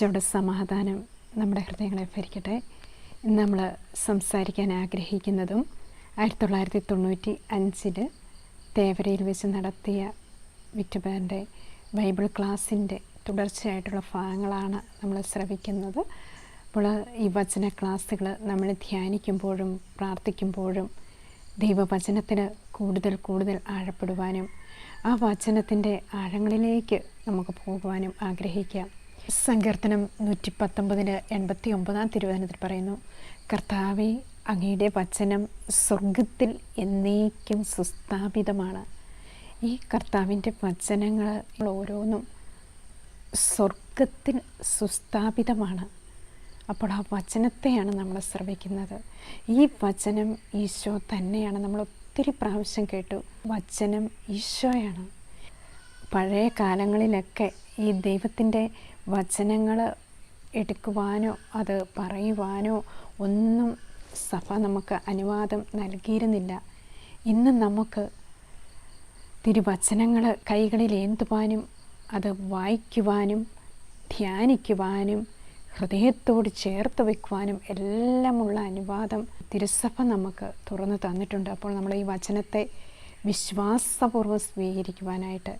ഈശോയുടെ സമാധാനം നമ്മുടെ ഹൃദയങ്ങളെ ഭരിക്കട്ടെ. നമ്മൾ സംസാരിക്കാൻ ആഗ്രഹിക്കുന്നതും ആയിരത്തി തൊള്ളായിരത്തി തൊണ്ണൂറ്റി അഞ്ചിൽ തേവരയിൽ വെച്ച് നടത്തിയ വിറ്റുബാന്റെ ബൈബിൾ ക്ലാസ്സിന്റെ തുടർച്ചയായിട്ടുള്ള ഭാഗങ്ങളാണ് നമ്മൾ ശ്രവിക്കുന്നത്. അപ്പോൾ ഈ വചന ക്ലാസ്സുകൾ നമ്മൾ ധ്യാനിക്കുമ്പോഴും പ്രാർത്ഥിക്കുമ്പോഴും ദൈവവചനത്തിന് കൂടുതൽ കൂടുതൽ ആഴപ്പെടുവാനും ആ വചനത്തിന്റെ ആഴങ്ങളിലേക്ക് നമുക്ക് പോകുവാനും ആഗ്രഹിക്കാം. സങ്കീർത്തനം നൂറ്റി പത്തൊമ്പതിന് എൺപത്തി ഒമ്പതാം തിരുവചനത്തിൽ പറയുന്നു കർത്താവെ അങ്ങയുടെ വചനം സ്വർഗത്തിൽ എന്നേക്കും സുസ്ഥാപിതമാണ്. ഈ കർത്താവിന്റെ വചനങ്ങൾ ഓരോന്നും സ്വർഗത്തിൽ സുസ്ഥാപിതമാണ്. അപ്പോൾ ആ വചനത്തെയാണ് നമ്മൾ ശ്രവിക്കുന്നത്. ഈ വചനം ഈശോ തന്നെയാണ്. നമ്മൾ ഒത്തിരി പ്രാവശ്യം കേട്ടു വചനം ഈശോയാണ്. പഴയ കാലങ്ങളിലൊക്കെ ഈ ദൈവത്തിന്റെ വചനങ്ങൾ എടുക്കുവാനോ അത് പറയുവാനോ ഒന്നും സഭ നമുക്ക് അനുവാദം നൽകിയിരുന്നില്ല. ഇന്ന് നമുക്ക് തിരുവചനങ്ങൾ കൈകളിൽ ഏന്തുവാനും അത് വായിക്കുവാനും ധ്യാനിക്കുവാനും ഹൃദയത്തോട് ചേർത്ത് വയ്ക്കുവാനും എല്ലാമുള്ള അനുവാദം തിരുസഭ നമുക്ക് തുറന്നു തന്നിട്ടുണ്ട്. അപ്പോൾ നമ്മൾ ഈ വചനത്തെ വിശ്വാസപൂർവം സ്വീകരിക്കുവാനായിട്ട്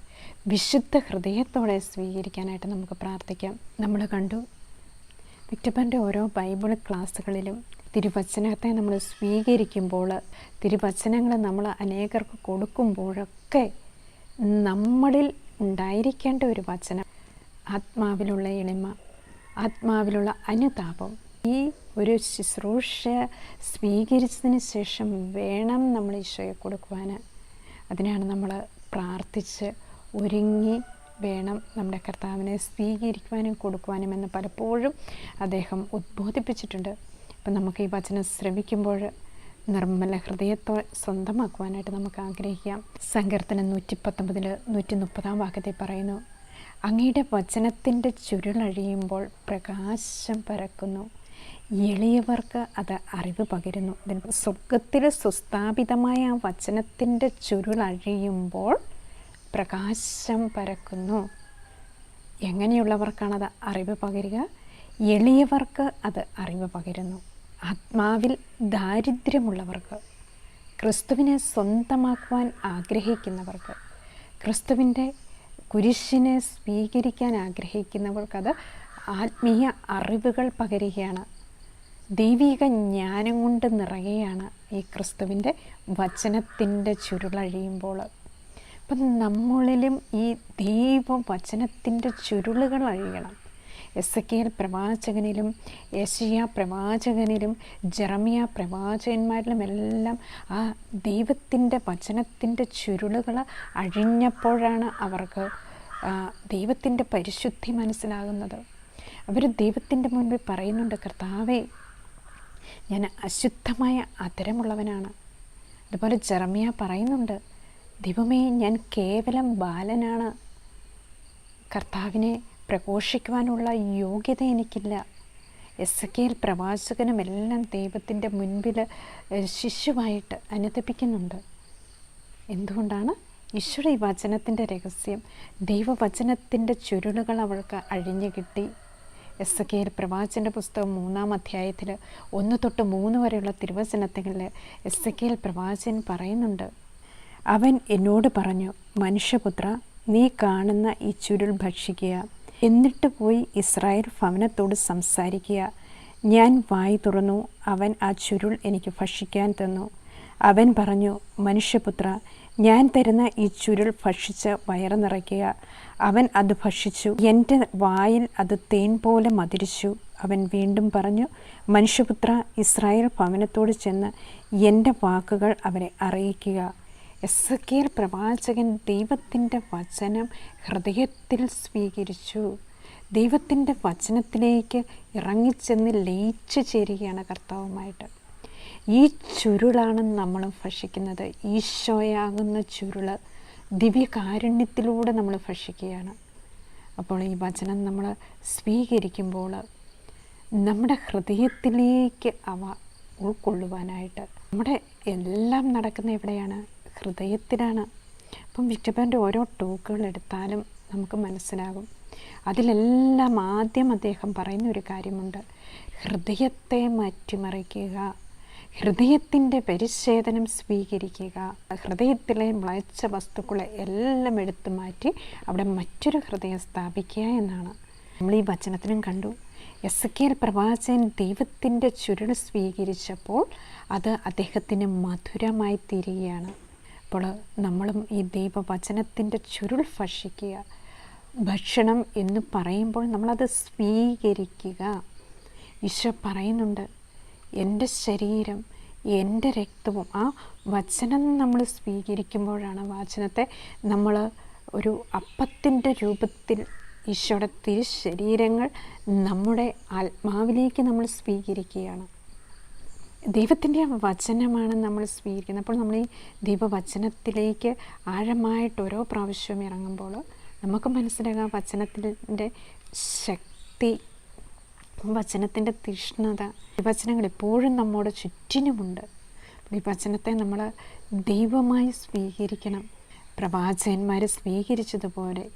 വിശുദ്ധ ഹൃദയത്തോടെ സ്വീകരിക്കാനായിട്ട് നമുക്ക് പ്രാർത്ഥിക്കാം. നമ്മൾ കണ്ടു വിക്ടപ്പന്റെ ഓരോ ബൈബിൾ ക്ലാസ്സുകളിലും തിരുവചനത്തെ നമ്മൾ സ്വീകരിക്കുമ്പോൾ തിരുവചനങ്ങൾ നമ്മൾ അനേകർക്ക് കൊടുക്കുമ്പോഴൊക്കെ നമ്മളിൽ ഉണ്ടായിരിക്കേണ്ട ഒരു വചനം ആത്മാവിലുള്ള എളിമ ആത്മാവിലുള്ള അനുതാപം. ഈ ഒരു ശുശ്രൂഷ സ്വീകരിച്ചതിന് ശേഷം വേണം നമ്മൾ ഈശോയെ കൊടുക്കുവാൻ അതിനാണ് നമ്മൾ പ്രാർത്ഥിച്ച് ഒരുങ്ങി വേണം നമ്മുടെ കർത്താവിനെ സ്വീകരിക്കുവാനും കൊടുക്കുവാനും എന്ന് പലപ്പോഴും അദ്ദേഹം ഉദ്ബോധിപ്പിച്ചിട്ടുണ്ട്. അപ്പം നമുക്ക് ഈ വചനം ശ്രമിക്കുമ്പോൾ നിർമ്മല ഹൃദയത്തെ സ്വന്തമാക്കുവാനായിട്ട് നമുക്ക് ആഗ്രഹിക്കാം. സങ്കീർത്തനം നൂറ്റി പത്തൊമ്പതിൽ നൂറ്റി മുപ്പതാം വാക്യത്തിൽ പറയുന്നു അങ്ങയുടെ വചനത്തിന്റെ ചുരുളഴിയുമ്പോൾ പ്രകാശം പരക്കുന്നു. എളിയവർക്ക് അത് അറിവ് പകരുന്നു. സ്വർഗത്തിൽ സുസ്ഥാപിതമായ ആ വചനത്തിന്റെ ചുരുളഴിയുമ്പോൾ പ്രകാശം പരക്കുന്നു. എങ്ങനെയുള്ളവർക്കാണത് അറിവ് പകരുക? എളിയവർക്ക് അത് അറിവ് പകരുന്നു. ആത്മാവിൽ ദാരിദ്ര്യമുള്ളവർക്ക് ക്രിസ്തുവിനെ സ്വന്തമാക്കുവാൻ ആഗ്രഹിക്കുന്നവർക്ക് ക്രിസ്തുവിന്റെ കുരിശിനെ സ്വീകരിക്കാൻ ആഗ്രഹിക്കുന്നവർക്കത് ആത്മീയ അറിവുകൾ പകരുകയാണ്. ദൈവിക ജ്ഞാനം കൊണ്ട് നിറയുകയാണ് ഈ ക്രിസ്തുവിന്റെ വചനത്തിന്റെ ചുരുളഴിയുമ്പോൾ അപ്പം നമ്മളിലും ഈ ദൈവവചനത്തിന്റെ ചുരുളുകൾ അഴിയണം. എസ് കെ പ്രവാചകനിലും യശിയ പ്രവാചകനിലും ജെറമിയ പ്രവാചകന്മാരിലും എല്ലാം ആ ദൈവത്തിന്റെ വചനത്തിന്റെ ചുരുളുകൾ അഴിഞ്ഞപ്പോഴാണ് അവർക്ക് ദൈവത്തിന്റെ പരിശുദ്ധി മനസ്സിലാകുന്നത്. അവർ ദൈവത്തിന്റെ മുൻപിൽ പറയുന്നുണ്ട് കർത്താവേ ഞാൻ അശുദ്ധമായ അതരമുള്ളവനാണ് അതുപോലെ ജെറമിയ പറയുന്നുണ്ട് ദൈവമേ ഞാൻ കേവലം ബാലനാണ്. കർത്താവിനെ പ്രഘോഷിക്കുവാനുള്ള യോഗ്യത എനിക്കില്ല. എസ് കെയിൽ പ്രവാചകനുമെല്ലാം ദൈവത്തിന്റെ മുൻപിൽ ശിശുവായിട്ട് അനുദപിക്കുന്നുണ്ട്. എന്തുകൊണ്ടാണ്? ഈശ്വര ഈ വചനത്തിന്റെ രഹസ്യം. ദൈവവചനത്തിന്റെ ചുരുളുകൾ അവൾക്ക് അഴിഞ്ഞു കിട്ടി. എസ് കെ എൽ പ്രവാചന്റെ പുസ്തകം മൂന്നാം അധ്യായത്തിൽ ഒന്ന് തൊട്ട് മൂന്ന് വരെയുള്ള തിരുവചനത്തിൽ എസ് കെ എൽ പ്രവാചൻ പറയുന്നുണ്ട്. അവൻ എന്നോട് പറഞ്ഞു മനുഷ്യപുത്ര നീ കാണുന്ന ഈ ചുരുൾ ഭക്ഷിക്കുക. എന്നിട്ട് പോയി ഇസ്രായേൽ ഭവനത്തോട് സംസാരിക്കുക. ഞാൻ വായി തുറന്നു അവൻ ആ ചുരുൾ എനിക്ക് ഭക്ഷിക്കാൻ തന്നു. അവൻ പറഞ്ഞു മനുഷ്യപുത്ര ഞാൻ തരുന്ന ഈ ചുരുൾ ഭക്ഷിച്ച് വയറ് നിറയ്ക്കുക. അവൻ അത് ഭക്ഷിച്ചു. എന്റെ വായിൽ അത് തേൻ പോലെ മതിരിച്ചു അവൻ വീണ്ടും പറഞ്ഞു മനുഷ്യപുത്ര ഇസ്രായേൽ ഭവനത്തോട് ചെന്ന് എന്റെ വാക്കുകൾ അവരെ അറിയിക്കുക. എസ് കെ പ്രവാചകൻ ദൈവത്തിന്റെ വചനം ഹൃദയത്തിൽ സ്വീകരിച്ചു. ദൈവത്തിന്റെ വചനത്തിലേക്ക് ഇറങ്ങിച്ചെന്ന് ലയിച്ചു ചേരുകയാണ് കർത്താവുമായിട്ട്. ഈ ചുരുളാണ് നമ്മൾ ഭക്ഷിക്കുന്നത്. ഈശോയാകുന്ന ചുരുൾ ദിവ്യകാരുണ്യത്തിലൂടെ നമ്മൾ ഭക്ഷിക്കുകയാണ്. അപ്പോൾ ഈ വചനം നമ്മൾ സ്വീകരിക്കുമ്പോൾ നമ്മുടെ ഹൃദയത്തിലേക്ക് അവ ഉൾക്കൊള്ളുവാനായിട്ട്. നമ്മുടെ എല്ലാം നടക്കുന്ന എവിടെയാണ്? ഹൃദയത്തിലാണ്. അപ്പം വിക്ടബാന്റെ ഓരോ ടോക്കുകൾ എടുത്താലും നമുക്ക് മനസ്സിലാകും. അതിലെല്ലാം ആദ്യം അദ്ദേഹം പറയുന്ന ഒരു കാര്യമുണ്ട്. ഹൃദയത്തെ മാറ്റിമറിക്കുക ഹൃദയത്തിന്റെ പരിച്ഛേദനം സ്വീകരിക്കുക. ഹൃദയത്തിലെ മ്ലച്ച വസ്തുക്കളെ എല്ലാം എടുത്തു മാറ്റി അവിടെ മറ്റൊരു ഹൃദയം സ്ഥാപിക്കുക എന്നാണ്. നമ്മൾ ഈ വചനത്തിനും കണ്ടു. എസ് കെ എൽ പ്രവാചകൻ ദൈവത്തിന്റെ ചുരുൾ സ്വീകരിച്ചപ്പോൾ അത് അദ്ദേഹത്തിന് മധുരമായി തീരുകയാണ്. അപ്പോൾ നമ്മളും ഈ ദൈവവചനത്തിന്റെ ചുരുൾ ഭക്ഷിക്കുക. ഭക്ഷണം എന്ന് പറയുമ്പോൾ നമ്മളത് സ്വീകരിക്കുക. ഈശോ പറയുന്നുണ്ട് എന്റെ ശരീരം എന്റെ രക്തവും ആ വചനം നമ്മൾ സ്വീകരിക്കുമ്പോഴാണ് വചനത്തെ നമ്മൾ ഒരു അപ്പത്തിന്റെ രൂപത്തിൽ ഈശോയുടെ തിരുശരീരങ്ങൾ നമ്മുടെ ആത്മാവിലേക്ക് നമ്മൾ സ്വീകരിക്കുകയാണ്. ദൈവത്തിന്റെ വചനമാണ് നമ്മൾ സ്വീകരിക്കുന്നത്. അപ്പോൾ നമ്മൾ ഈ ദൈവവചനത്തിലേക്ക് ആഴമായിട്ട് ഓരോ പ്രാവശ്യവും ഇറങ്ങുമ്പോൾ നമുക്ക് മനസ്സിലാകാം വചനത്തിന്റെ ശക്തി വചനത്തിന്റെ തീഷ്ണത. ഈ വചനങ്ങൾ എപ്പോഴും നമ്മുടെ ചുറ്റിനുമുണ്ട്. ഈ വചനത്തെ നമ്മൾ ദൈവമായി സ്വീകരിക്കണം. പ്രവാചകന്മാരെ സ്വീകരിച്ചതുപോലെ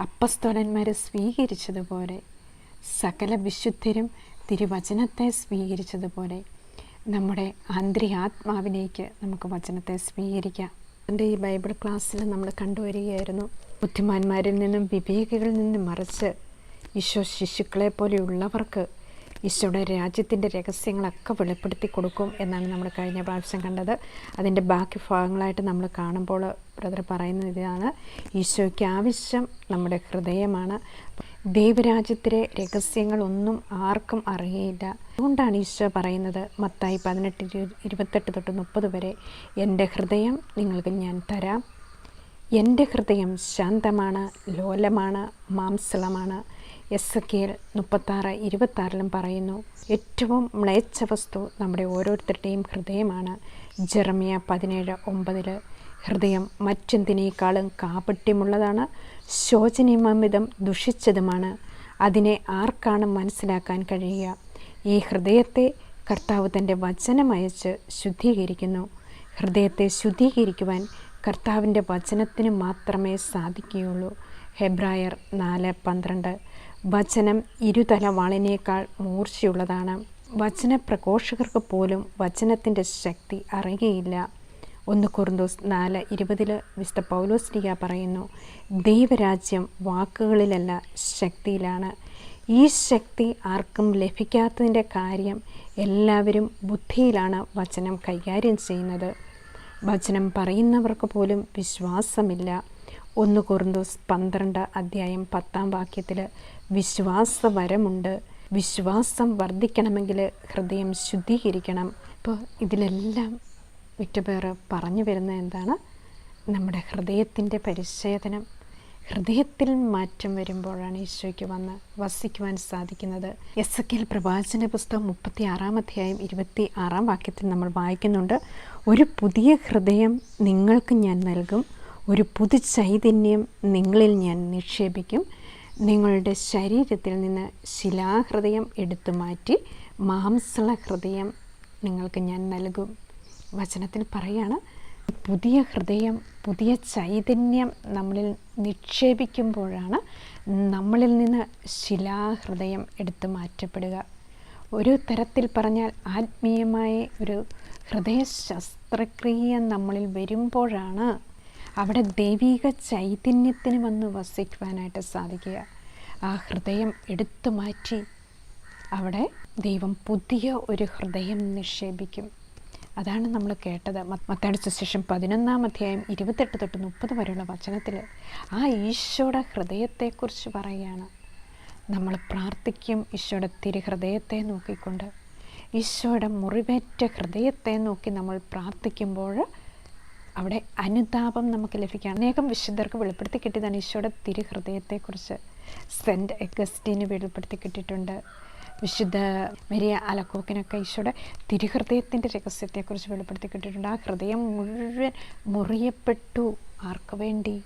അപ്പസ്തോലന്മാരെ സ്വീകരിച്ചതുപോലെ സകല വിശുദ്ധരും തിരുവചനത്തെ സ്വീകരിച്ചതുപോലെ നമ്മുടെ ആന്തരികാത്മാവിലേക്ക് നമുക്ക് വചനത്തെ സ്വീകരിക്കാം. എന്റെ ഈ ബൈബിൾ ക്ലാസ്സിൽ നമ്മൾ കണ്ടുവരികയായിരുന്നു. ബുദ്ധിമാന്മാരിൽ നിന്നും വിവേകികളിൽ നിന്നും മറിച്ച് ഈശോ ശിശുക്കളെ പോലെയുള്ളവർക്ക് ഈശോയുടെ രാജ്യത്തിന്റെ രഹസ്യങ്ങളൊക്കെ വെളിപ്പെടുത്തി കൊടുക്കും എന്നാണ് നമ്മൾ കഴിഞ്ഞ പ്രാവശ്യം കണ്ടത്. അതിന്റെ ബാക്കി ഭാഗങ്ങളായിട്ട് നമ്മൾ കാണുമ്പോൾ ബ്രദർ പറയുന്നത് ഇതാണ്. ഈശോയ്ക്ക് ആവശ്യം നമ്മുടെ ഹൃദയമാണ്. ദൈവരാജ്യത്തിലെ രഹസ്യങ്ങളൊന്നും ആർക്കും അറിയയില്ല. അതുകൊണ്ടാണ് ഈശോ പറയുന്നത് മത്തായി പതിനെട്ട് ഇരു- ഇരുപത്തെട്ട് തൊട്ട് മുപ്പത് വരെ എന്റെ ഹൃദയം നിങ്ങൾക്ക് ഞാൻ തരാം. എന്റെ ഹൃദയം ശാന്തമാണ് ലോലമാണ് മാംസളമാണ്. എസ് കെയിൽ മുപ്പത്താറ് ഇരുപത്താറിലും പറയുന്നു ഏറ്റവും മ്ലേച്ഛ വസ്തു നമ്മുടെ ഓരോരുത്തരുടെയും ഹൃദയമാണ്. ജെറമിയ പതിനേഴ് ഒമ്പതിൽ ഹൃദയം മറ്റെന്തിനേക്കാളും കാപട്യമുള്ളതാണ് ശോചനീയമിതം ദുഷിച്ചതുമാണ്. അതിനെ ആർക്കാണ് മനസ്സിലാക്കാൻ കഴിയുക? ഈ ഹൃദയത്തെ കർത്താവ് തന്റെ വചനമയച്ച് ശുദ്ധീകരിക്കുന്നു. ഹൃദയത്തെ ശുദ്ധീകരിക്കുവാൻ കർത്താവിന്റെ വചനത്തിന് മാത്രമേ സാധിക്കുകയുള്ളൂ. ഹെബ്രായർ നാല് പന്ത്രണ്ട് വചനം ഇരുതല വാളിനേക്കാൾ മൂർച്ചയുള്ളതാണ്. വചന പ്രഘോഷകർക്ക് പോലും വചനത്തിന്റെ ശക്തി അറിയുകയില്ല. ഒന്ന് കുറുന്തോസ് നാല് ഇരുപതിൽ വിശുദ്ധ പൗലോസ്ലിക പറയുന്നു ദൈവരാജ്യം വാക്കുകളിലല്ല ശക്തിയിലാണ്. ഈ ശക്തി ആർക്കും ലഭിക്കാത്തതിന്റെ കാര്യം എല്ലാവരും ബുദ്ധിയിലാണ് വചനം കൈകാര്യം ചെയ്യുന്നത്. വചനം പറയുന്നവർക്ക് പോലും വിശ്വാസമില്ല. ഒന്ന് കുറുന്തോസ് പന്ത്രണ്ട് അധ്യായം പത്താം വാക്യത്തിൽ വിശ്വാസവരമുണ്ട്. വിശ്വാസം വർദ്ധിക്കണമെങ്കിൽ ഹൃദയം ശുദ്ധീകരിക്കണം. ഇപ്പോൾ ഇതിലെല്ലാം വിറ്റുപേർ പറഞ്ഞു വരുന്ന എന്താണ്? നമ്മുടെ ഹൃദയത്തിന്റെ പരിച്ഛേദനം. ഹൃദയത്തിൽ മാറ്റം വരുമ്പോഴാണ് ഈശോയ്ക്ക് വന്ന് വസിക്കുവാൻ സാധിക്കുന്നത്. എസ് എ പ്രവാചന പുസ്തകം മുപ്പത്തി ആറാം അധ്യായം ഇരുപത്തി ആറാം വാക്യത്തിൽ നമ്മൾ വായിക്കുന്നുണ്ട്. ഒരു പുതിയ ഹൃദയം നിങ്ങൾക്ക് ഞാൻ നൽകും. ഒരു പുതു ചൈതന്യം നിങ്ങളിൽ ഞാൻ നിക്ഷേപിക്കും. നിങ്ങളുടെ ശരീരത്തിൽ നിന്ന് ശിലാഹൃദയം എടുത്തു മാറ്റി മാംസള ഹൃദയം നിങ്ങൾക്ക് ഞാൻ നൽകും. വചനത്തിൽ പറയാണ് പുതിയ ഹൃദയം പുതിയ ചൈതന്യം നമ്മളിൽ നിക്ഷേപിക്കുമ്പോഴാണ് നമ്മളിൽ നിന്ന് ശിലാഹൃദയം എടുത്തു മാറ്റപ്പെടുക. ഒരു തരത്തിൽ പറഞ്ഞാൽ ആത്മീയമായ ഒരു ഹൃദയ ശസ്ത്രക്രിയ നമ്മളിൽ വരുമ്പോഴാണ് അവിടെ ദൈവീക ചൈതന്യത്തിന് വന്ന് വസിക്കുവാനായിട്ട് സാധിക്കുക. ആ ഹൃദയം എടുത്തു മാറ്റി അവിടെ ദൈവം പുതിയ ഒരു ഹൃദയം നിക്ഷേപിക്കും. അതാണ് നമ്മൾ കേട്ടത്. മത്താടിച്ച ശേഷം പതിനൊന്നാം അധ്യായം ഇരുപത്തെട്ട് തൊട്ട് മുപ്പത് വരെയുള്ള വചനത്തിൽ ആ ഈശോയുടെ ഹൃദയത്തെക്കുറിച്ച് പറയുകയാണ്. നമ്മൾ പ്രാർത്ഥിക്കും ഈശോയുടെ തിരുഹൃദയത്തെ നോക്കിക്കൊണ്ട്. ഈശോയുടെ മുറിവേറ്റ ഹൃദയത്തെ നോക്കി നമ്മൾ പ്രാർത്ഥിക്കുമ്പോൾ അവിടെ അനുതാപം നമുക്ക് ലഭിക്കാം അനേകം വിശുദ്ധർക്ക് വെളിപ്പെടുത്തി കിട്ടിയതാണ് ഈശോയുടെ തിരുഹൃദയത്തെക്കുറിച്ച് സെന്റ് എഗസ്റ്റീന് വെളിപ്പെടുത്തി കിട്ടിയിട്ടുണ്ട്. വിശുദ്ധ മരിയ അലക്കോക്കിനൊക്കെ ഈശോയുടെ തിരുഹൃദയത്തിന്റെ രഹസ്യത്തെക്കുറിച്ച് വെളിപ്പെടുത്തി കിട്ടിയിട്ടുണ്ട്. ആ ഹൃദയം മുഴുവൻ മുറിയപ്പെട്ടു ആർക്ക് വേണ്ടി?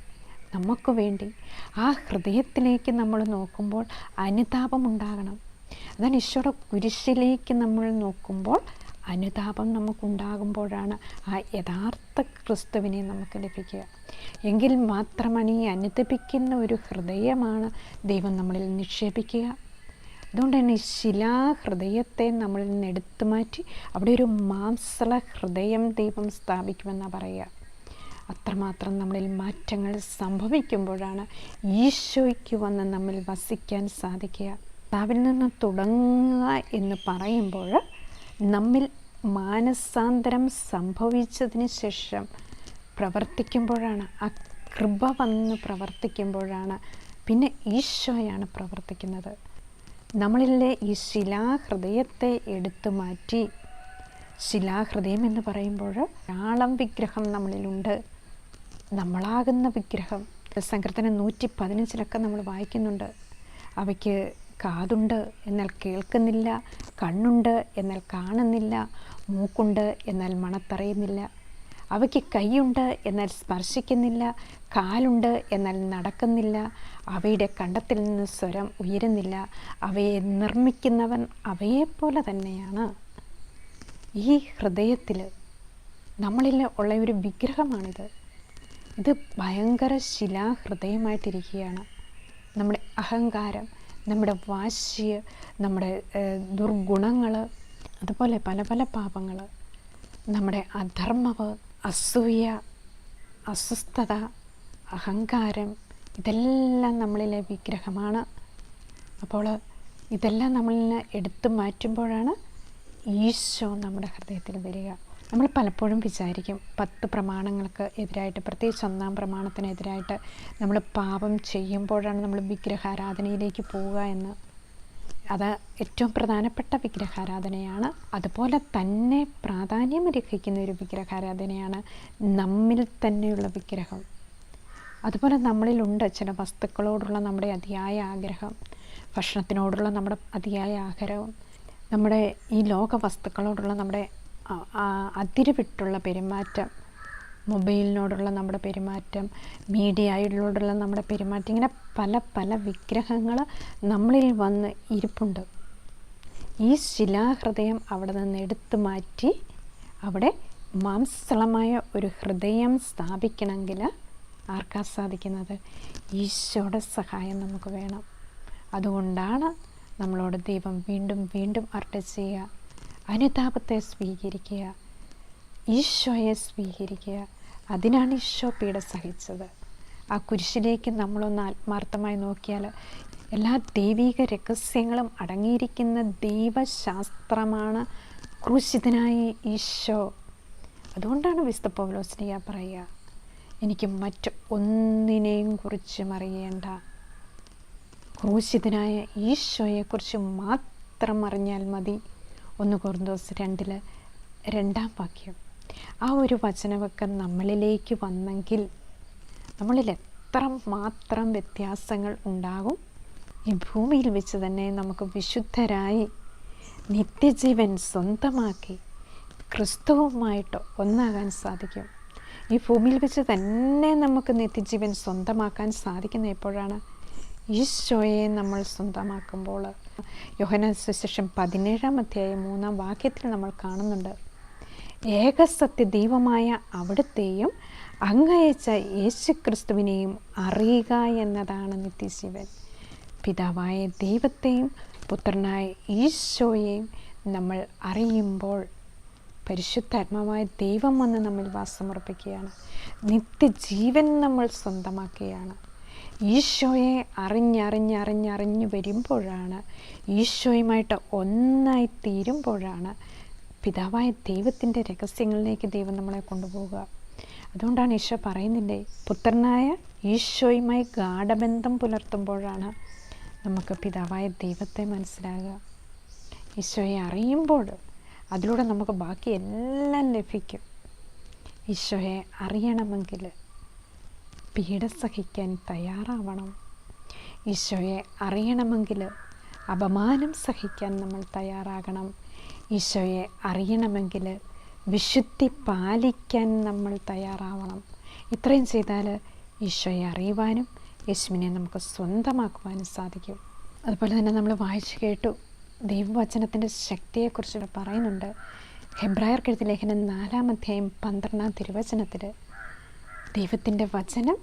നമുക്ക് വേണ്ടി. ആ ഹൃദയത്തിലേക്ക് നമ്മൾ നോക്കുമ്പോൾ അനുതാപമുണ്ടാകണം അതാണ് ഈശോയുടെ കുരിശിലേക്ക് നമ്മൾ നോക്കുമ്പോൾ അനുതാപം നമുക്കുണ്ടാകുമ്പോഴാണ് ആ യഥാർത്ഥ ക്രിസ്തുവിനെ നമുക്ക് ലഭിക്കുക. എങ്കിൽ മാത്രമാണ് ഈ അനുതപിക്കുന്ന ഒരു ഹൃദയമാണ് ദൈവം നമ്മളിൽ നിക്ഷേപിക്കുക. അതുകൊണ്ട് തന്നെ ശിലാഹൃദയത്തെ നമ്മളിൽ നിന്ന് എടുത്തു മാറ്റി അവിടെ ഒരു മാംസള ഹൃദയം ദൈവം സ്ഥാപിക്കുമെന്നാണ് പറയുക. അത്രമാത്രം നമ്മളിൽ മാറ്റങ്ങൾ സംഭവിക്കുമ്പോഴാണ് ഈശോയ്ക്ക് വന്ന് നമ്മിൽ വസിക്കാൻ സാധിക്കുക. താവിൽ നിന്ന് തുടങ്ങുക എന്ന് പറയുമ്പോൾ നമ്മിൽ മാനസാന്തരം സംഭവിച്ചതിന് ശേഷം പ്രവർത്തിക്കുമ്പോഴാണ് ആ കൃപ വന്ന് പ്രവർത്തിക്കുമ്പോഴാണ് പിന്നെ ഈശോയാണ് പ്രവർത്തിക്കുന്നത്. നമ്മളിലെ ഈ ശിലാഹൃദയത്തെ എടുത്തു മാറ്റി ശിലാഹൃദയം എന്ന് പറയുമ്പോൾ ധാരാളം വിഗ്രഹം നമ്മളിലുണ്ട്. നമ്മളാകുന്ന വിഗ്രഹം. സങ്കീർത്തനം നൂറ്റി പതിനഞ്ചിലൊക്കെ നമ്മൾ വായിക്കുന്നുണ്ട്. അവയ്ക്ക് കാതുണ്ട് എന്നാൽ കേൾക്കുന്നില്ല കണ്ണുണ്ട് എന്നാൽ കാണുന്നില്ല മൂക്കുണ്ട് എന്നാൽ മണത്തറിയുന്നില്ല അവയ്ക്ക് കൈയുണ്ട് എന്നാൽ സ്പർശിക്കുന്നില്ല കാലുണ്ട് എന്നാൽ നടക്കുന്നില്ല. അവയുടെ കണ്ടത്തിൽ നിന്ന് സ്വരം ഉയരുന്നില്ല. അവയെ നിർമ്മിക്കുന്നവൻ അവയെപ്പോലെ തന്നെയാണ്. ഈ ഹൃദയത്തിൽ നമ്മളിൽ ഉള്ള ഒരു വിഗ്രഹമാണിത്. ഇത് ഭയങ്കര ശിലാഹൃദയമായിട്ടിരിക്കുകയാണ്. നമ്മുടെ അഹങ്കാരം നമ്മുടെ വാശി നമ്മുടെ ദുർഗുണങ്ങൾ അതുപോലെ പല പല പാപങ്ങൾ നമ്മുടെ അധർമ്മവ് അസൂയ അസ്വസ്ഥത അഹങ്കാരം ഇതെല്ലാം നമ്മളിലെ വിഗ്രഹമാണ്. അപ്പോൾ ഇതെല്ലാം നമ്മളിൽ നിന്ന് എടുത്തു മാറ്റുമ്പോഴാണ് ഈശോ നമ്മുടെ ഹൃദയത്തിൽ വരിക. നമ്മൾ പലപ്പോഴും വിചാരിക്കും പത്ത് പ്രമാണങ്ങൾക്ക് എതിരായിട്ട് പ്രത്യേകിച്ച് ഒന്നാം പ്രമാണത്തിനെതിരായിട്ട് നമ്മൾ പാപം ചെയ്യുമ്പോഴാണ് നമ്മൾ വിഗ്രഹാരാധനയിലേക്ക് പോവുക എന്ന്. അത് ഏറ്റവും പ്രധാനപ്പെട്ട വിഗ്രഹാരാധനയാണ്. അതുപോലെ തന്നെ പ്രാധാന്യം അർഹിക്കുന്ന ഒരു വിഗ്രഹാരാധനയാണ് നമ്മിൽ തന്നെയുള്ള വിഗ്രഹം. അതുപോലെ നമ്മളിലുണ്ട് ചില വസ്തുക്കളോടുള്ള നമ്മുടെ അതിയായ ആഗ്രഹം ഭക്ഷണത്തിനോടുള്ള നമ്മുടെ അതിയായ ആഗ്രഹം നമ്മുടെ ഈ ലോക വസ്തുക്കളോടുള്ള നമ്മുടെ അതിരുവിട്ടുള്ള പെരുമാറ്റം മൊബൈലിനോടുള്ള നമ്മുടെ പെരുമാറ്റം മീഡിയയിലോടുള്ള നമ്മുടെ പെരുമാറ്റം ഇങ്ങനെ പല പല വിഗ്രഹങ്ങൾ നമ്മളിൽ വന്ന് ഇരിപ്പുണ്ട്. ഈ ശിലാഹൃദയം അവിടെ നിന്ന് എടുത്തു മാറ്റി അവിടെ മാംസളമായ ഒരു ഹൃദയം സ്ഥാപിക്കണമെങ്കിൽ ആർക്കാ സാധിക്കുന്നത്? ഈശോയുടെ സഹായം നമുക്ക് വേണം. അതുകൊണ്ടാണ് നമ്മളോട് ദൈവം വീണ്ടും വീണ്ടും അർട്ടസ് ചെയ്യുക. അനുതാപത്തെ സ്വീകരിക്കുക ഈശോയെ സ്വീകരിക്കുക. അതിനാണ് ഈശോ പീഡ സഹിച്ചത്. ആ കുരിശിലേക്ക് നമ്മളൊന്ന് ആത്മാർത്ഥമായി നോക്കിയാൽ എല്ലാ ദൈവിക രഹസ്യങ്ങളും അടങ്ങിയിരിക്കുന്ന ദൈവശാസ്ത്രമാണ് ക്രൂശിതനായ ഈശോ. അതുകൊണ്ടാണ് വിശുദ്ധ പൗലോസ്ലിയ പറയുക എനിക്ക് മറ്റ് ഒന്നിനെയും കുറിച്ചും അറിയേണ്ട ക്രൂശിതനായ ഈശോയെക്കുറിച്ച് മാത്രം അറിഞ്ഞാൽ മതി. ഒന്ന് കുറുന്തോസ് രണ്ടിൽ രണ്ടാം വാക്യം. ആ ഒരു വചനമൊക്കെ നമ്മളിലേക്ക് വന്നെങ്കിൽ നമ്മളിൽ എത്ര മാത്രം വ്യത്യാസങ്ങൾ ഉണ്ടാകും? ഈ ഭൂമിയിൽ വെച്ച് തന്നെ നമുക്ക് വിശുദ്ധരായി നിത്യജീവൻ സ്വന്തമാക്കി ക്രിസ്തുവുമായിട്ട് ഒന്നാകാൻ സാധിക്കും. ഈ ഭൂമിയിൽ വെച്ച് തന്നെ നമുക്ക് നിത്യജീവൻ സ്വന്തമാക്കാൻ സാധിക്കുന്ന എപ്പോഴാണ്? ഈശോയെ നമ്മൾ സ്വന്തമാക്കുമ്പോൾ. യോഹന സുശേഷം പതിനേഴാം അധ്യായം മൂന്നാം വാക്യത്തിൽ നമ്മൾ കാണുന്നുണ്ട്. ഏകസത്യ ദൈവമായ അവിടുത്തെയും അങ്ങയച്ച യേശുക്രിസ്തുവിനെയും അറിയുക എന്നതാണ് നിത്യജീവൻ. പിതാവായ ദൈവത്തെയും പുത്രനായ ഈശോയെയും നമ്മൾ അറിയുമ്പോൾ പരിശുദ്ധാത്മാവായ ദൈവം വന്ന് നമ്മൾ വാസമർപ്പിക്കുകയാണ് നിത്യജീവൻ നമ്മൾ സ്വന്തമാക്കുകയാണ്. ഈശോയെ അറിഞ്ഞറിഞ്ഞറിഞ്ഞറിഞ്ഞ് വരുമ്പോഴാണ് ഈശോയുമായിട്ട് ഒന്നായി തീരുമ്പോഴാണ് പിതാവായ ദൈവത്തിന്റെ രഹസ്യങ്ങളിലേക്ക് ദൈവം നമ്മളെ കൊണ്ടുപോകുക അതുകൊണ്ടാണ് ഈശോ പറയുന്നില്ലേ പുത്രനായ ഈശോയുമായി ഗാഠബന്ധം പുലർത്തുമ്പോഴാണ് നമുക്ക് പിതാവായ ദൈവത്തെ മനസ്സിലാകുക. ഈശോയെ അറിയുമ്പോൾ അതിലൂടെ നമുക്ക് ബാക്കി എല്ലാം ലഭിക്കും. ഈശോയെ അറിയണമെങ്കിൽ പീഡ സഹിക്കാൻ തയ്യാറാവണം. ഈശോയെ അറിയണമെങ്കിൽ അപമാനം സഹിക്കാൻ നമ്മൾ തയ്യാറാകണം. ഈശോയെ അറിയണമെങ്കിൽ വിശുദ്ധി പാലിക്കാൻ നമ്മൾ തയ്യാറാവണം. ഇത്രയും ചെയ്താൽ ഈശോയെ അറിയുവാനും യേശുവിനെ നമുക്ക് സ്വന്തമാക്കുവാനും സാധിക്കും. അതുപോലെ തന്നെ നമ്മൾ വായിച്ചു കേട്ടു ദൈവവചനത്തിന്റെ ശക്തിയെക്കുറിച്ച് പറയുന്നുണ്ട്. ഹെബ്രായർക്കെഴുതി ലേഖനം നാലാം അധ്യായം പന്ത്രണ്ടാം തിരുവചനത്തിൽ ദൈവത്തിന്റെ വചനം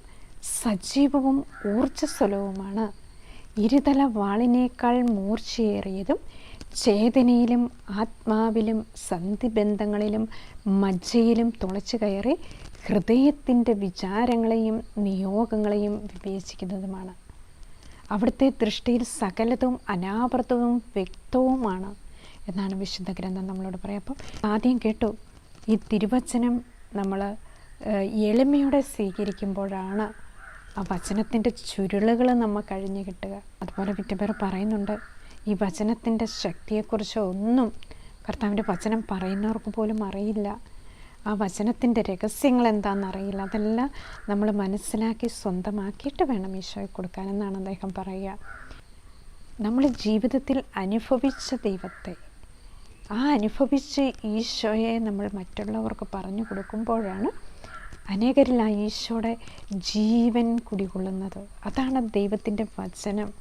സജീവവും ഊർജസ്വലവുമാണ്. ഇരുതല വാളിനേക്കാൾ മൂർച്ചയേറിയതും ചേതനയിലും ആത്മാവിലും സന്ധിബന്ധങ്ങളിലും മജ്ജയിലും തുളച്ചു കയറി ഹൃദയത്തിന്റെ വിചാരങ്ങളെയും നിയോഗങ്ങളെയും വിവേചിക്കുന്നതുമാണ്. അവിടുത്തെ ദൃഷ്ടിയിൽ സകലതും അനാവൃതവും വ്യക്തവുമാണ് എന്നാണ് വിശുദ്ധ ഗ്രന്ഥം നമ്മളോട് പറയാം അപ്പം ആദ്യം കേട്ടു ഈ തിരുവചനം നമ്മൾ എളിമയോടെ സ്വീകരിക്കുമ്പോഴാണ് ആ വചനത്തിന്റെ ചുരുളുകൾ നമ്മൾ കഴിഞ്ഞ് കിട്ടുക. അതുപോലെ വിറ്റപ്പേർ പറയുന്നുണ്ട് ഈ വചനത്തിന്റെ ശക്തിയെക്കുറിച്ച് ഒന്നും കർത്താവിന്റെ വചനം പറയുന്നവർക്ക് പോലും അറിയില്ല. ആ വചനത്തിന്റെ രഹസ്യങ്ങൾ എന്താണെന്നറിയില്ല അതെല്ലാം നമ്മൾ മനസ്സിലാക്കി സ്വന്തമാക്കിയിട്ട് വേണം ഈശോയെ കൊടുക്കാനെന്നാണ് അദ്ദേഹം പറയുക. നമ്മൾ ജീവിതത്തിൽ അനുഭവിച്ച ദൈവത്തെ ആ അനുഭവിച്ച് ഈശോയെ നമ്മൾ മറ്റുള്ളവർക്ക് പറഞ്ഞു കൊടുക്കുമ്പോഴാണ് അനേകരിൽ ആ ഈശോയുടെ ജീവൻ കുടികൊള്ളുന്നത്. അതാണ് ദൈവത്തിന്റെ വചനം.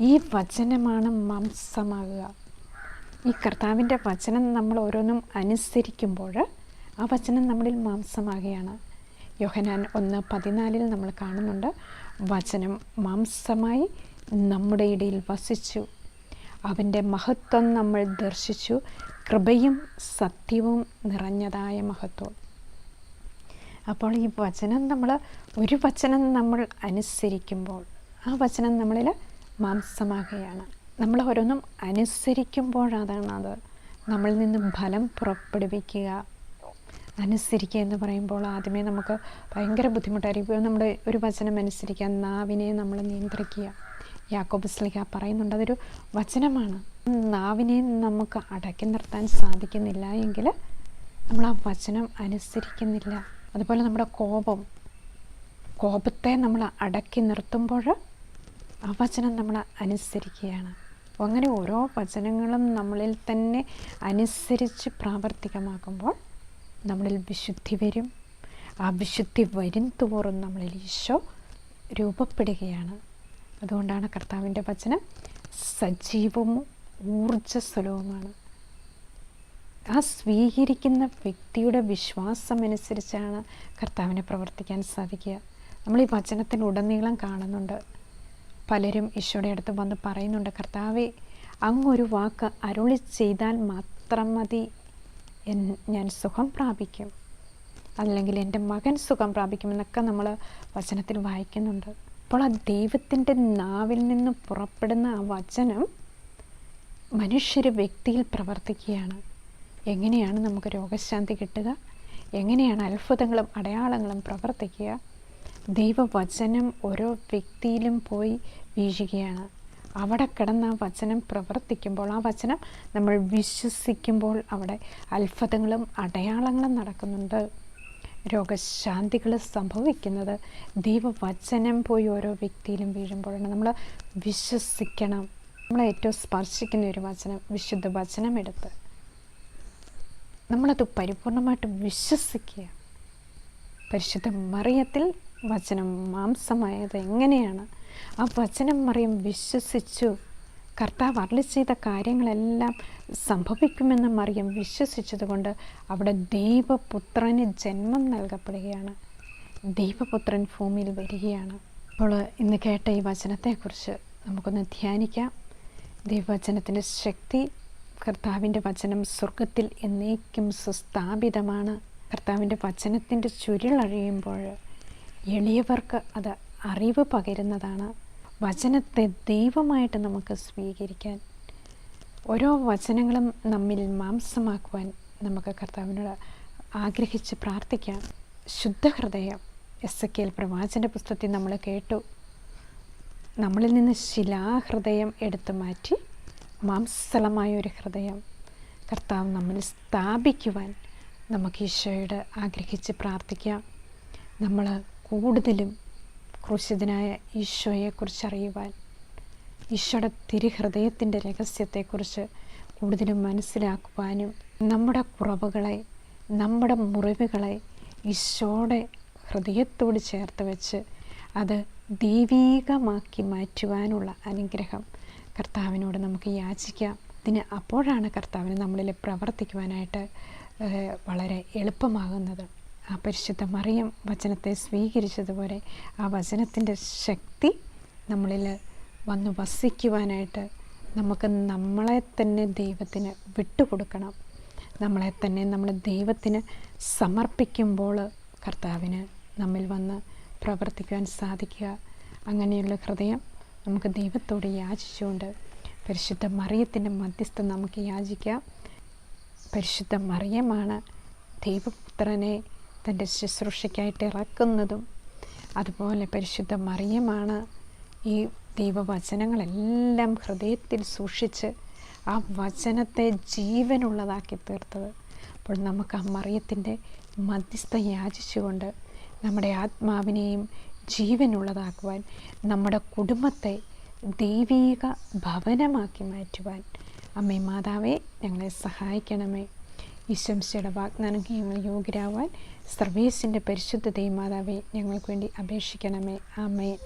ഈ വചനമാണ് മാംസമാകുക. ഈ കർത്താവിന്റെ വചനം നമ്മൾ ഓരോന്നും അനുസരിക്കുമ്പോൾ ആ വചനം നമ്മളിൽ മാംസമാകുകയാണ്. യോഹനാൻ ഒന്ന് പതിനാലിൽ നമ്മൾ കാണുന്നുണ്ട് വചനം മാംസമായി നമ്മുടെ ഇടയിൽ വസിച്ചു. അവന്റെ മഹത്വം നമ്മൾ ദർശിച്ചു. കൃപയും സത്യവും നിറഞ്ഞതായ മഹത്വം. അപ്പോൾ ഈ വചനം നമ്മൾ ഒരു വചനം നമ്മൾ അനുസരിക്കുമ്പോൾ ആ വചനം നമ്മളിൽ മാംസമാകുകയാണ്. നമ്മൾ ഓരോന്നും അനുസരിക്കുമ്പോഴാണ് അത്. നമ്മളിൽ നിന്നും ഫലം പുറപ്പെടുവിക്കുക. അനുസരിക്കുക എന്ന് പറയുമ്പോൾ ആദ്യമേ നമുക്ക് ഭയങ്കര ബുദ്ധിമുട്ടായിരിക്കും. നമ്മുടെ ഒരു വചനം അനുസരിക്കുക നാവിനെ നമ്മൾ നിയന്ത്രിക്കുക. യാക്കോബ് പറയുന്നുണ്ട് അതൊരു വചനമാണ്. നാവിനെ നമുക്ക് അടക്കി നിർത്താൻ സാധിക്കുന്നില്ല എങ്കിൽ നമ്മൾ ആ വചനം അനുസരിക്കുന്നില്ല. അതുപോലെ നമ്മുടെ കോപം. കോപത്തെ നമ്മൾ അടക്കി നിർത്തുമ്പോൾ ആ വചനം നമ്മൾ അനുസരിക്കുകയാണ്. അങ്ങനെ ഓരോ വചനങ്ങളും നമ്മളിൽ തന്നെ അനുസരിച്ച് പ്രാവർത്തികമാക്കുമ്പോൾ നമ്മളിൽ വിശുദ്ധി വരും. ആ വിശുദ്ധി വരും തോറും നമ്മളിൽ ഈശോ രൂപപ്പെടുകയാണ്. അതുകൊണ്ടാണ് കർത്താവിന്റെ വചനം സജീവവും ഊർജസ്വലവുമാണ്. ആ സ്വീകരിക്കുന്ന വ്യക്തിയുടെ വിശ്വാസം അനുസരിച്ചാണ് കർത്താവിനെ പ്രവർത്തിക്കാൻ സാധിക്കുക. നമ്മൾ ഈ വചനത്തിനുടനീളം കാണുന്നുണ്ട്. പലരും ഈശോയുടെ അടുത്ത് വന്ന് പറയുന്നുണ്ട് കർത്താവെ അങ്ങൊരു വാക്ക് അരുളി ചെയ്താൽ മാത്രം മതി. ഞാൻ സുഖം പ്രാപിക്കും. അല്ലെങ്കിൽ എന്റെ മകൻ സുഖം പ്രാപിക്കുമെന്നൊക്കെ നമ്മൾ വചനത്തിൽ വായിക്കുന്നുണ്ട്. അപ്പോൾ ആ ദൈവത്തിന്റെ നാവിൽ നിന്ന് പുറപ്പെടുന്ന ആ വചനം മനുഷ്യർ വ്യക്തിയിൽ പ്രവർത്തിക്കുകയാണ്. എങ്ങനെയാണ് നമുക്ക് രോഗശാന്തി കിട്ടുക? എങ്ങനെയാണ് അത്ഭുതങ്ങളും അടയാളങ്ങളും പ്രവർത്തിക്കുക? ദൈവവചനം ഓരോ വ്യക്തിയിലും പോയി വീഴുകയാണ്. അവിടെ കിടന്ന ആ വചനം പ്രവർത്തിക്കുമ്പോൾ ആ വചനം നമ്മൾ വിശ്വസിക്കുമ്പോൾ അവിടെ അത്ഭുതങ്ങളും അടയാളങ്ങളും നടക്കുന്നുണ്ട്. രോഗശാന്തികൾ സംഭവിക്കുന്നത് ദൈവവചനം പോയി ഓരോ വ്യക്തിയിലും വീഴുമ്പോഴാണ്. നമ്മൾ വിശ്വസിക്കണം. നമ്മളെ ഏറ്റവും സ്പർശിക്കുന്ന ഒരു വചനം വിശുദ്ധ വചനം എടുത്ത് നമ്മളത് പരിപൂർണമായിട്ടും വിശ്വസിക്കുക. പരിശുദ്ധ മറിയത്തിൽ വചനം മാംസമായത് എങ്ങനെയാണ്? ആ വചനം മറിയം വിശ്വസിച്ചു. കർത്താവ് അരളി ചെയ്ത കാര്യങ്ങളെല്ലാം സംഭവിക്കുമെന്ന് മറിയം വിശ്വസിച്ചതുകൊണ്ട് അവിടെ ദൈവപുത്രന് ജന്മം നൽകപ്പെടുകയാണ്. ദൈവപുത്രൻ ഭൂമിയിൽ വരികയാണ്. അപ്പോൾ ഇന്ന് കേട്ട ഈ വചനത്തെക്കുറിച്ച് നമുക്കൊന്ന് ധ്യാനിക്കാം. ദൈവവചനത്തിന്റെ ശക്തി കർത്താവിന്റെ വചനം സ്വർഗത്തിൽ എന്നേക്കും സുസ്ഥാപിതമാണ്. കർത്താവിന്റെ വചനത്തിന്റെ ചുരുളഴിയുമ്പോൾ എളിയവർക്ക് അത് അറിവ് പകരുന്നതാണ്. വചനത്തെ ദൈവമായിട്ട് നമുക്ക് സ്വീകരിക്കാൻ ഓരോ വചനങ്ങളും നമ്മിൽ മാംസമാക്കുവാൻ നമുക്ക് കർത്താവിനോട് ആഗ്രഹിച്ച് പ്രാർത്ഥിക്കാം. ശുദ്ധഹൃദയം എസ് എ കെൽ പ്രവാചന്റെ പുസ്തകത്തിൽ നമ്മൾ കേട്ടു. നമ്മളിൽ നിന്ന് ശിലാഹൃദയം എടുത്തു മാറ്റി മാംസളമായ ഒരു ഹൃദയം കർത്താവ് നമ്മിൽ സ്ഥാപിക്കുവാൻ നമുക്ക് ഈശോയോട് ആഗ്രഹിച്ച് പ്രാർത്ഥിക്കാം. നമ്മൾ കൂടുതലും ക്രൂശിതനായ ഈശോയെക്കുറിച്ച് അറിയുവാൻ ഈശോയുടെ തിരുഹൃദയത്തിന്റെ രഹസ്യത്തെക്കുറിച്ച് കൂടുതലും മനസ്സിലാക്കുവാനും നമ്മുടെ കുറവുകളെ നമ്മുടെ മുറിവുകളെ ഈശോയുടെ ഹൃദയത്തോട് ചേർത്ത് വെച്ച് അത് ദൈവീകമാക്കി മാറ്റുവാനുള്ള അനുഗ്രഹം കർത്താവിനോട് നമുക്ക് യാചിക്കാം. ഇതിന് അപ്പോഴാണ് കർത്താവിന് നമ്മളിൽ പ്രവർത്തിക്കുവാനായിട്ട് വളരെ എളുപ്പമാകുന്നത്. ആ പരിശുദ്ധ മറിയം വചനത്തെ സ്വീകരിച്ചതുപോലെ ആ വചനത്തിന്റെ ശക്തി നമ്മളിൽ വന്ന് വസിക്കുവാനായിട്ട് നമുക്ക് നമ്മളെ തന്നെ ദൈവത്തിന് വിട്ടുകൊടുക്കണം. നമ്മളെ തന്നെ നമ്മൾ ദൈവത്തിന് സമർപ്പിക്കുമ്പോൾ കർത്താവിന് നമ്മിൽ വന്ന് പ്രവർത്തിക്കുവാൻ സാധിക്കുക. അങ്ങനെയുള്ള ഹൃദയം നമുക്ക് ദൈവത്തോട് യാചിച്ചുകൊണ്ട് പരിശുദ്ധ മറിയത്തിന്റെ മധ്യസ്ഥം നമുക്ക് യാചിക്കാം. പരിശുദ്ധ മറിയമാണ് ദൈവപുത്രനെ തന്റെ ശുശ്രൂഷയ്ക്കായിട്ട് ഇറക്കുന്നതും. അതുപോലെ പരിശുദ്ധ മറിയമാണ് ഈ ദൈവവചനങ്ങളെല്ലാം ഹൃദയത്തിൽ സൂക്ഷിച്ച് ആ വചനത്തെ ജീവനുള്ളതാക്കി തീർത്തത്. അപ്പോൾ നമുക്ക് ആ മറിയത്തിന്റെ മധ്യസ്ഥ യാചിച്ചുകൊണ്ട് നമ്മുടെ ആത്മാവിനെയും ജീവനുള്ളതാക്കുവാൻ നമ്മുടെ കുടുംബത്തെ ദൈവീക ഭവനമാക്കി മാറ്റുവാൻ അമ്മേ മാതാവേ ഞങ്ങളെ സഹായിക്കണമേ. ഈശംശയുടെ വാഗ്ദാനം ഞങ്ങൾ യോഗ്യരാവാൻ സർവീസിന്റെ പരിശുദ്ധ മാതാവേ ഞങ്ങൾക്ക് വേണ്ടി അപേക്ഷിക്കണമേ. ആമേ